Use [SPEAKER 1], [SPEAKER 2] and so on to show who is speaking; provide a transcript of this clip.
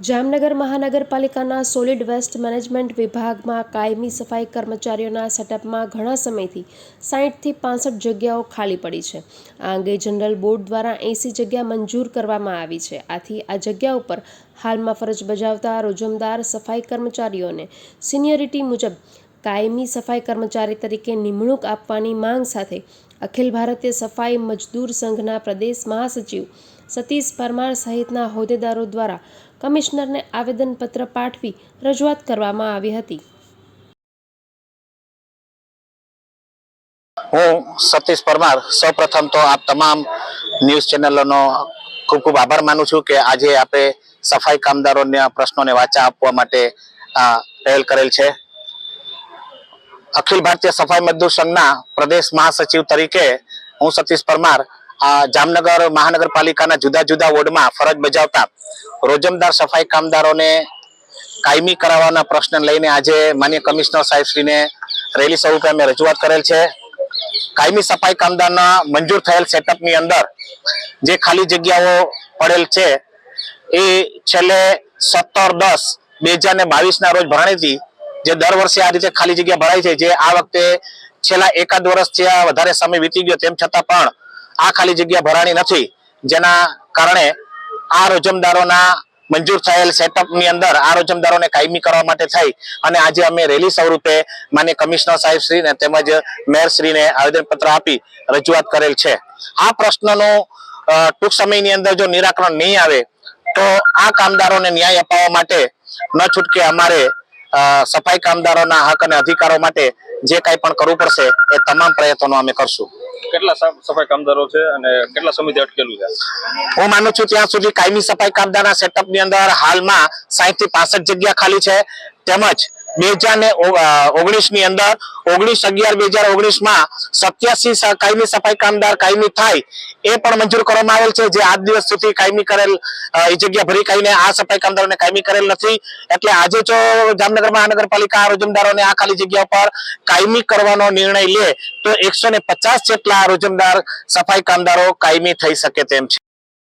[SPEAKER 1] જામનગર મહાનગરપાલિકાના solid waste management વિભાગમાં કાયમી સફાઈ કર્મચારીઓના સેટઅપમાં ઘણા સમયથી સાહીઠથી પાસઠ જગ્યાઓ ખાલી પડી છે. આ અંગે જનરલ બોર્ડ દ્વારા એંસી જગ્યા મંજૂર કરવામાં આવી છે. આથી આ જગ્યા ઉપર હાલમાં ફરજ બજાવતા રોજમદાર સફાઈ કર્મચારીઓને સિનિયરિટી મુજબ કાયમી સફાઈ કર્મચારી તરીકે નિમણૂક આપવાની માંગ સાથે અખિલ ભારતીય સફાઈ મજદૂર સંઘના પ્રદેશ મહાસચિવ સતીશ પરમાર સહિતના હોદ્દેદારો દ્વારા કમિશનરને આવેદનપત્ર પાઠવી રજૂઆત કરવામાં આવી હતી.
[SPEAKER 2] હું સતીશ પરમાર. સૌપ્રથમ તો આપ તમામ ન્યૂઝ ચેનલોનો ખૂબ ખૂબ આભાર માનું છું કે આજે આપણે સફાઈ કામદારોના પ્રશ્નોને વાચા આપવા માટે આ પહેલ કરેલ છે. અખિલ ભારતીય સફાઈ મજદૂર સંઘના પ્રદેશ મહાસચિવ તરીકે હું સતીશ પરમાર જામનગર મહાનગરપાલિકાના જુદા જુદા વોર્ડમાં ફરજ બજાવતા રોજમદાર સફાઈ કામદારોને કાયમી કરાવવાના પ્રશ્ન લઈને આજે માન્ય કમિશનર સાહેબશ્રીને રેલી સ્વરૂપે અમે રજૂઆત કરેલ છે. કાયમી સફાઈ કામદારના મંજૂર થયેલ સેટઅપની અંદર જે ખાલી જગ્યાઓ પડેલ છે, એ છેલ્લે સત્તર દસ બે હજાર ને બાવીસના રોજ ભરાણી હતી જે દર વર્ષે આ રીતે ખાલી જગ્યા ભરાય છે, જે આ વખતે છેલ્લા એકાદ વર્ષથી વધારે સમય વીતી ગયો, તેમ છતાં પણ આ ખાલી જગ્યા ભરાણી નથી. જેના કારણે આ રોજમદારોના મંજૂર થયેલ સેટઅપની અંદર આ રોજમદારોને કાયમી કરવા માટે થઈ. અને આજે અમે રેલી સ્વરૂપે માન્ય કમિશનર સાહેબ શ્રીને તેમજ મેયર શ્રીને આવેદનપત્ર આપી રજૂઆત કરેલ છે. આ પ્રશ્નનો ટૂંક સમયની અંદર જો નિરાકરણ નહીં આવે, તો આ કામદારોને ન્યાય અપાવવા માટે ન છૂટકે અમારે સફાઈ કામદારોના હક અને અધિકારો માટે જે કાંઈ પણ કરવું પડશે, એ તમામ પ્રયત્નો અમે કરશું.
[SPEAKER 3] કેટલા સફાઈ કામદારો છે અને કેટલા સમયથી અટકેલું છે?
[SPEAKER 2] હું માનું છું ત્યાં સુધી કાયમી સફાઈ કામદારના સેટઅપની અંદર હાલમાં સાહીઠથી પાસઠ જગ્યા ખાલી છે. તેમજ ઓગણીસની અંદર ઓગણીસ અગિયાર બે હજાર ઓગણીસ સત્યાસી કાયમી સફાઈ કામદાર કાયમી થાય એ પણ મંજૂર કરવામાં આવેલ છે. જે આજ દિવસ કાયમી કરેલ એ જગ્યા ભરી કાઢીને આ સફાઈ કામદારોને કાયમી કરેલ નથી. એટલે આજે જો જામનગર મહાનગરપાલિકા રોજમદારોને આ ખાલી જગ્યા પર કાયમી કરવાનો નિર્ણય લે તો એકસો જેટલા રોજમદાર સફાઈ કામદારો કાયમી થઈ શકે તેમ છે.